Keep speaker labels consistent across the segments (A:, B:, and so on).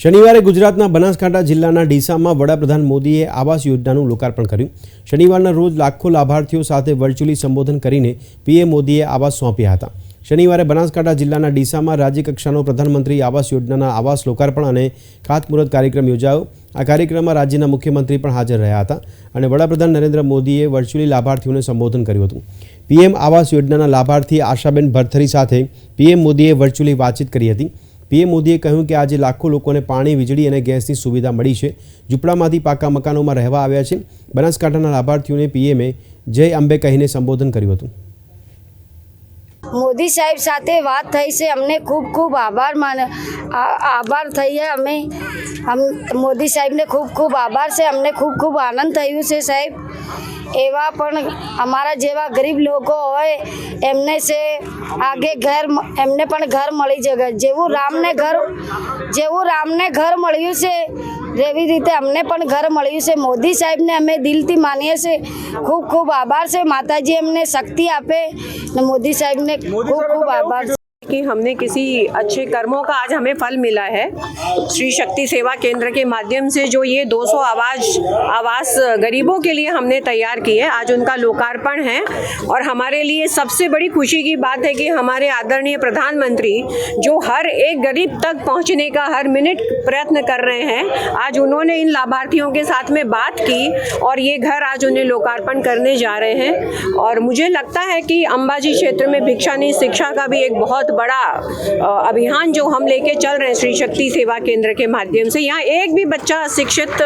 A: શનિવારે ગુજરાતના બનાસકાંઠા જિલ્લાના ડીસામાં વડાપ્રધાન મોદીએ આવાસ યોજનાનું લોકાર્પણ કર્યું. શનિવારના રોજ લાખો લાભાર્થીઓ સાથે વર્ચ્યુઅલી સંબોધન કરીને પીએમ મોદીએ આવાસ સોંપ્યા હતા. શનિવારે બનાસકાંઠા જિલ્લાના ડીસામાં રાજ્યકક્ષાનો પ્રધાનમંત્રી આવાસ યોજનાના આવાસ લોકાર્પણ અને ખાતમુહૂર્ત કાર્યક્રમ યોજાયો. આ કાર્યક્રમમાં રાજ્યના મુખ્યમંત્રી પણ હાજર રહ્યા હતા અને વડાપ્રધાન નરેન્દ્ર મોદીએ વર્ચ્યુઅલી લાભાર્થીઓને સંબોધન કર્યું હતું. પીએમ આવાસ યોજનાના લાભાર્થી આશાબેન ભરથરી સાથે પીએમ મોદીએ વર્ચ્યુઅલી વાતચીત કરી હતી. પીએમ મોદીએ કહ્યું કે આજે લાખો લોકોને પાણી, વીજળી અને ગેસની સુવિધા મળી છે. ઝૂંપડામાંથી પાકા મકાનોમાં રહેવા આવ્યા છે. બનાસકાંઠાના લાભાર્થીઓને પીએમએ જય અંબે કહીને સંબોધન કર્યું હતું.
B: મોદી સાહેબ સાથે વાત થઈ છે. અમને ખૂબ ખૂબ આભાર. માન આભાર થઈએ અમે અમ મોદી સાહેબને ખૂબ ખૂબ આભાર છે. અમને ખૂબ ખૂબ આનંદ થયું છે સાહેબ. એવા પણ અમારા જેવા ગરીબ લોકો હોય, એમને છે આગે ઘર એમને પણ ઘર મળી જશે જેવું રામને ઘર, જેવું રામને ઘર મળ્યું છે, એવી રીતે અમને પણ ઘર મળ્યું છે. મોદી સાહેબને અમે દિલથી માનીએ છીએ ખૂબ ખૂબ આભાર છે. માતાજી અમને શક્તિ આપે ને મોદી સાહેબને ખૂબ ખૂબ આભાર
C: कि हमने किसी अच्छे कर्मों का आज हमें फल मिला है। श्री शक्ति सेवा केंद्र के माध्यम से जो ये 200 आवाज़, आवास गरीबों के लिए हमने तैयार की है, आज उनका लोकार्पण है। और हमारे लिए सबसे बड़ी खुशी की बात है कि हमारे आदरणीय प्रधानमंत्री जो हर एक गरीब तक पहुँचने का हर मिनट प्रयत्न कर रहे हैं, आज उन्होंने इन लाभार्थियों के साथ में बात की और ये घर आज उन्हें लोकार्पण करने जा रहे हैं। और मुझे लगता है कि अंबाजी क्षेत्र में भिक्षानी शिक्षा का भी एक बहुत बड़ा अभियान जो हम लेके चल रहे हैं श्री शक्ति सेवा केंद्र के माध्यम से। यहाँ एक भी बच्चा शिक्षित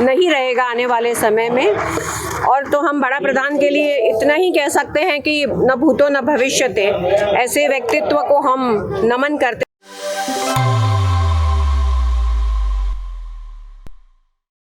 C: नहीं रहेगा आने वाले समय में। और तो हम बड़ा प्रधान के लिए इतना ही कह सकते हैं कि न भूतो न भविष्य ऐसे व्यक्तित्व को हम नमन करते